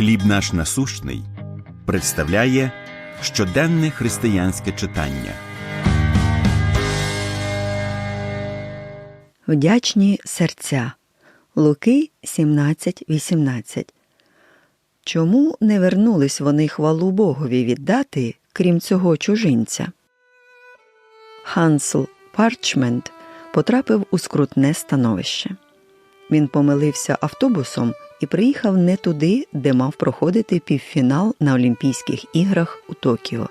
Хліб наш насущний представляє щоденне християнське читання. Вдячні серця. Луки 17.18. Чому не вернулись вони хвалу Богові віддати, крім цього чужинця? Хансл Парчмент потрапив у скрутне становище. Він помилився автобусом і приїхав не туди, де мав проходити півфінал на Олімпійських іграх у Токіо.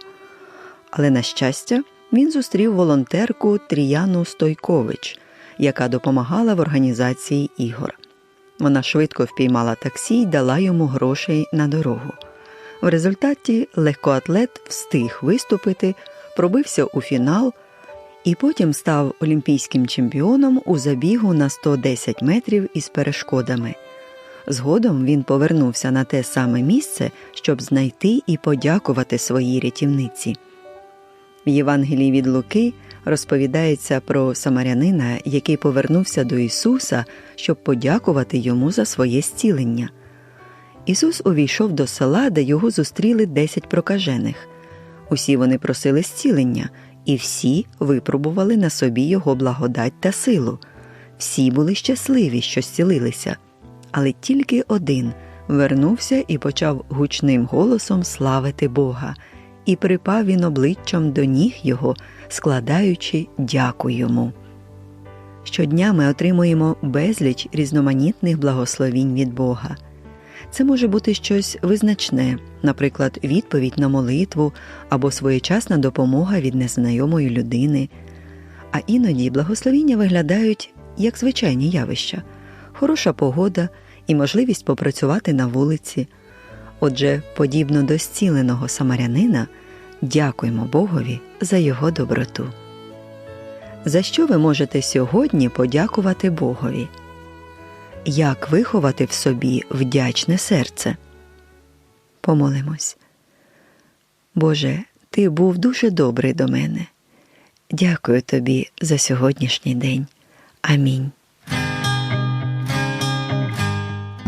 Але, на щастя, він зустрів волонтерку Тріяну Стойкович, яка допомагала в організації ігор. Вона швидко впіймала таксі й дала йому грошей на дорогу. В результаті легкоатлет встиг виступити, пробився у фінал і потім став олімпійським чемпіоном у забігу на 110 метрів із перешкодами. Згодом він повернувся на те саме місце, щоб знайти і подякувати своїй рятівниці. В Євангелії від Луки розповідається про самарянина, який повернувся до Ісуса, щоб подякувати йому за своє зцілення. Ісус увійшов до села, де його зустріли десять прокажених. Усі вони просили зцілення, і всі випробували на собі його благодать та силу. Всі були щасливі, що зцілилися, але тільки один вернувся і почав гучним голосом славити Бога, і припав він обличчям до ніг його, складаючи дяку йому. Щодня ми отримуємо безліч різноманітних благословінь від Бога. Це може бути щось визначне, наприклад, відповідь на молитву або своєчасна допомога від незнайомої людини. А іноді благословіння виглядають як звичайні явища, хороша погода і можливість попрацювати на вулиці. Отже, подібно до зціленого самарянина, дякуємо Богові за його доброту. За що ви можете сьогодні подякувати Богові? Як виховати в собі вдячне серце? Помолимось. Боже, ти був дуже добрий до мене. Дякую тобі за сьогоднішній день. Амінь.